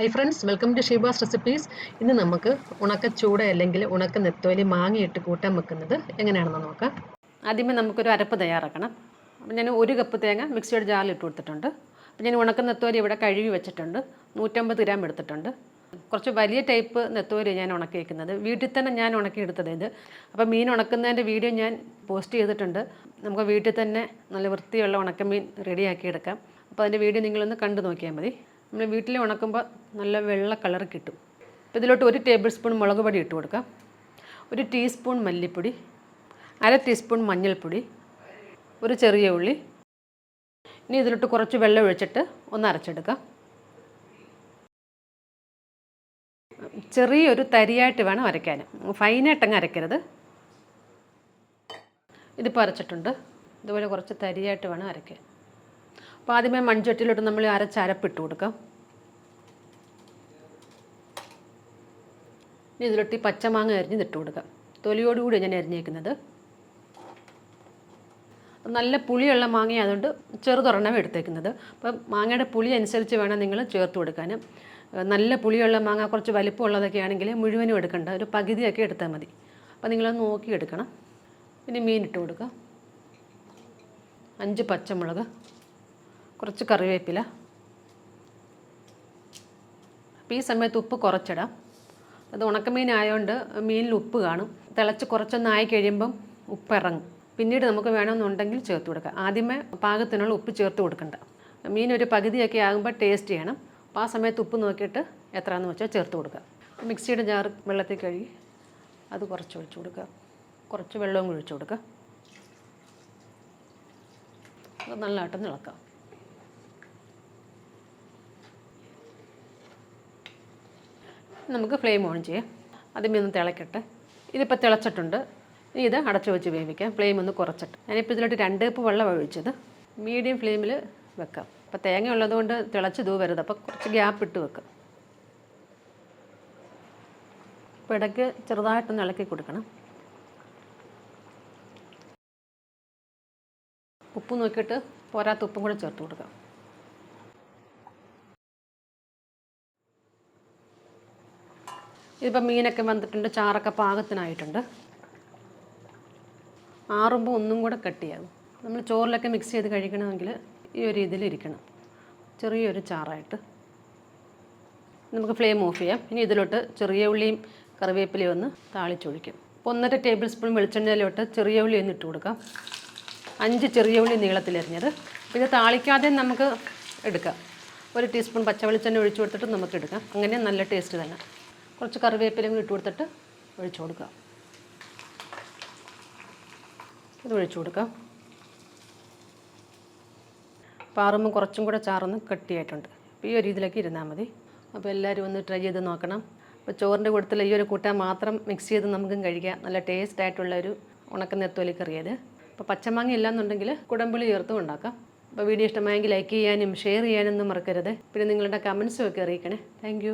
Hi friends welcome to Sheeba's recipes ഇന്ന് നമുക്ക് ഉണക്ക ചൂട അല്ലെങ്കിൽ ഉണക്ക നെത്തോലി മാങ്ങയിട്ട് കൂട്ടാൻ വെക്കുന്നത് എങ്ങനെയാണെന്ന് നോക്കാം. ആദ്യമേ നമുക്കൊരു അരപ്പ് തയ്യാറാക്കണം. അപ്പം ഞാൻ ഒരു കപ്പ് തേങ്ങ മിക്സിയുടെ ജാറിൽ ഇട്ട് കൊടുത്തിട്ടുണ്ട്. അപ്പം ഞാൻ ഉണക്ക നെത്തോലി ഇവിടെ കഴുകി വെച്ചിട്ടുണ്ട്. നൂറ്റമ്പത് ഗ്രാം എടുത്തിട്ടുണ്ട്. കുറച്ച് വലിയ ടൈപ്പ് നെത്തോലി ഞാൻ ഉണക്കി വയ്ക്കുന്നത് വീട്ടിൽ തന്നെ ഞാൻ ഉണക്കിയെടുത്തത് ഇത്. അപ്പോൾ മീൻ ഉണക്കുന്നതിന്റെ വീഡിയോ ഞാൻ പോസ്റ്റ് ചെയ്തിട്ടുണ്ട്. നമുക്ക് വീട്ടിൽ തന്നെ നല്ല വൃത്തിയുള്ള ഉണക്കമീൻ റെഡിയാക്കി എടുക്കാം. അപ്പോൾ അതിന്റെ വീഡിയോ നിങ്ങളൊന്ന് കണ്ടു നോക്കിയാൽ മതി. നമ്മൾ വീട്ടിൽ ഉണക്കുമ്പോൾ നല്ല വെള്ള കളർ കിട്ടും. അപ്പോൾ ഇതിലോട്ട് ഒരു ടേബിൾ സ്പൂൺ മുളക് പൊടി ഇട്ട് കൊടുക്കാം. ഒരു ടീസ്പൂൺ മല്ലിപ്പൊടി അര ടീസ്പൂൺ മഞ്ഞൾപ്പൊടി ഒരു ചെറിയ ഉള്ളി. ഇനി ഇതിലോട്ട് കുറച്ച് വെള്ളം ഒഴിച്ചിട്ട് ഒന്ന് അരച്ചെടുക്കാം. ചെറിയൊരു തരിയായിട്ട് വേണം അരയ്ക്കാൻ ഫൈനായിട്ടങ്ങ് അരയ്ക്കരുത്. ഇതിപ്പോൾ അരച്ചിട്ടുണ്ട്. ഇതുപോലെ കുറച്ച് തരിയായിട്ട് വേണം അരയ്ക്കാൻ. അപ്പോൾ ആദ്യമേ മൺചട്ടിയിലോട്ട് നമ്മൾ അരച്ചരപ്പിട്ട് കൊടുക്കാം. ഇനി ഇതിലോട്ട് ഈ പച്ചമാങ്ങ അരിഞ്ഞ് ഇട്ട് കൊടുക്കാം. തൊലിയോടുകൂടി ഞാൻ അരിഞ്ഞേക്കുന്നത്. നല്ല പുളിയുള്ള മാങ്ങ ആയതുകൊണ്ട് ചെറുതൊരെണ്ണം എടുത്തേക്കുന്നത്. അപ്പം മാങ്ങയുടെ പുളി അനുസരിച്ച് വേണം നിങ്ങൾ ചേർത്ത് കൊടുക്കാൻ നല്ല പുളിയുള്ള മാങ്ങ കുറച്ച് വലിപ്പമുള്ളതൊക്കെ ആണെങ്കിൽ മുഴുവനും എടുക്കണ്ട. ഒരു പകുതിയൊക്കെ എടുത്താൽ മതി. അപ്പം നിങ്ങളത് നോക്കി എടുക്കണം. പിന്നെ മീൻ ഇട്ട് കൊടുക്കുക അഞ്ച് പച്ചമുളക്. കുറച്ച് കറിവേപ്പില. അപ്പോൾ ഈ സമയത്ത് ഉപ്പ് കുറച്ചിടാം. അത് ഉണക്കമീൻ ആയതുകൊണ്ട് മീനിൽ ഉപ്പ് കാണും. തിളച്ച് കുറച്ചൊന്ന് ആയി കഴിയുമ്പം ഉപ്പ് ഇറങ്ങും പിന്നീട് നമുക്ക് വേണമെന്നുണ്ടെങ്കിൽ ചേർത്ത് കൊടുക്കാം. ആദ്യമേ പാകത്തിനുള്ള ഉപ്പ് ചേർത്ത് കൊടുക്കണ്ട. മീൻ ഒരു പകുതിയൊക്കെ ആകുമ്പോൾ ടേസ്റ്റ് ചെയ്യണം. അപ്പോൾ ആ സമയത്ത് ഉപ്പ് നോക്കിയിട്ട് എത്രയാണെന്ന് വെച്ചാൽ ചേർത്ത് കൊടുക്കുക മിക്സിയുടെ ജാർ വെള്ളത്തിൽ കഴുകി അത് കുറച്ച് ഒഴിച്ചു കൊടുക്കുക കുറച്ച് വെള്ളവും ഒഴിച്ചു കൊടുക്കുക അത് നല്ലതായിട്ട് ഇളക്കാം നമുക്ക് ഫ്ലെയിം ഓൺ ചെയ്യാം. ആദ്യമേ ഒന്ന് തിളക്കട്ടെ. ഇതിപ്പോൾ തിളച്ചിട്ടുണ്ട്. ഇത് അടച്ചു വെച്ച് വേവിക്കാം. ഫ്ലെയിം ഒന്ന് കുറച്ചിട്ട്. ഞാനിപ്പോൾ ഇതിലോട്ട് രണ്ട് കപ്പ് വെള്ളം ഒഴിച്ചത്. മീഡിയം ഫ്ലെയിമിൽ വെക്കാം. അപ്പോൾ തേങ്ങ ഉള്ളതുകൊണ്ട് തിളച്ച് തൂ വരുത് അപ്പോൾ കുറച്ച് ഗ്യാപ്പ് ഇട്ട് വെക്കാം. അപ്പോൾ ഇടയ്ക്ക് ചെറുതായിട്ടൊന്ന് ഇളക്കി കൊടുക്കണം. ഉപ്പ് നോക്കിയിട്ട് പോരാത്ത ഉപ്പും കൂടെ ചേർത്ത് കൊടുക്കാം. ഇതിപ്പോൾ മീനൊക്കെ വന്നിട്ടുണ്ട് ചാറൊക്കെ പാകത്തിനായിട്ടുണ്ട്. ആറുമ്പോൾ ഒന്നും കൂടെ കട്ടിയാകും നമ്മൾ ചോറിലൊക്കെ മിക്സ് ചെയ്ത് കഴിക്കണമെങ്കിൽ ഈ ഒരു രീതിയിൽ ഇരിക്കണം. ചെറിയൊരു ചാറായിട്ട്. നമുക്ക് ഫ്ലെയിം ഓഫ് ചെയ്യാം. ഇനി ഇതിലോട്ട് ചെറിയ ഉള്ളിയും കറിവേപ്പിലയും ഒന്ന് താളിച്ചൊഴിക്കും. അപ്പോൾ ഒന്നര ടേബിൾ സ്പൂൺ വെളിച്ചെണ്ണയിലോട്ട് ചെറിയ ഉള്ളി ഒന്ന് ഇട്ട് കൊടുക്കാം. അഞ്ച് ചെറിയ ഉള്ളി നീളത്തിലെറിഞ്ഞത് ഇത് താളിക്കാതെ നമുക്ക് എടുക്കാം. ഒരു ടീസ്പൂൺ പച്ച വെളിച്ചെണ്ണ ഒഴിച്ചു കൊടുത്തിട്ട് നമുക്ക് എടുക്കാം. അങ്ങനെ നല്ല ടേസ്റ്റ് തന്നെ. കുറച്ച് കറിവേപ്പിലയും ഇട്ട് കൊടുത്തിട്ട് ഒഴിച്ചു കൊടുക്കുക. ഇത് ഒഴിച്ചു കൊടുക്കുക പാറുമ്പോൾ കുറച്ചും കൂടെ ചാറൊന്ന് കട്ടിയായിട്ടുണ്ട്. അപ്പോൾ ഈ ഒരു രീതിയിലേക്ക് ഇരുന്നാൽ മതി. അപ്പോൾ എല്ലാവരും ഒന്ന് ട്രൈ ചെയ്ത് നോക്കണം. അപ്പോൾ ചോറിന്റെ കൂട്ടത്തിൽ ഈ ഒരു കൂട്ടാൻ മാത്രം മിക്സ് ചെയ്ത് നമുക്കും കഴിക്കാം. നല്ല ടേസ്റ്റ് ആയിട്ടുള്ള ഒരു ഉണക്ക നെത്തോലി കറിയത്. അപ്പോൾ പച്ചമാങ്ങ ഇല്ലാന്നുണ്ടെങ്കിൽ കുടമ്പുളി ചേർത്തും ഉണ്ടാക്കാം. അപ്പോൾ വീഡിയോ ഇഷ്ടമായെങ്കിൽ ലൈക്ക് ചെയ്യാനും ഷെയർ ചെയ്യാനൊന്നും മറക്കരുത്. പിന്നെ നിങ്ങളുടെ കമൻസും ഒക്കെ അറിയിക്കണേ. താങ്ക്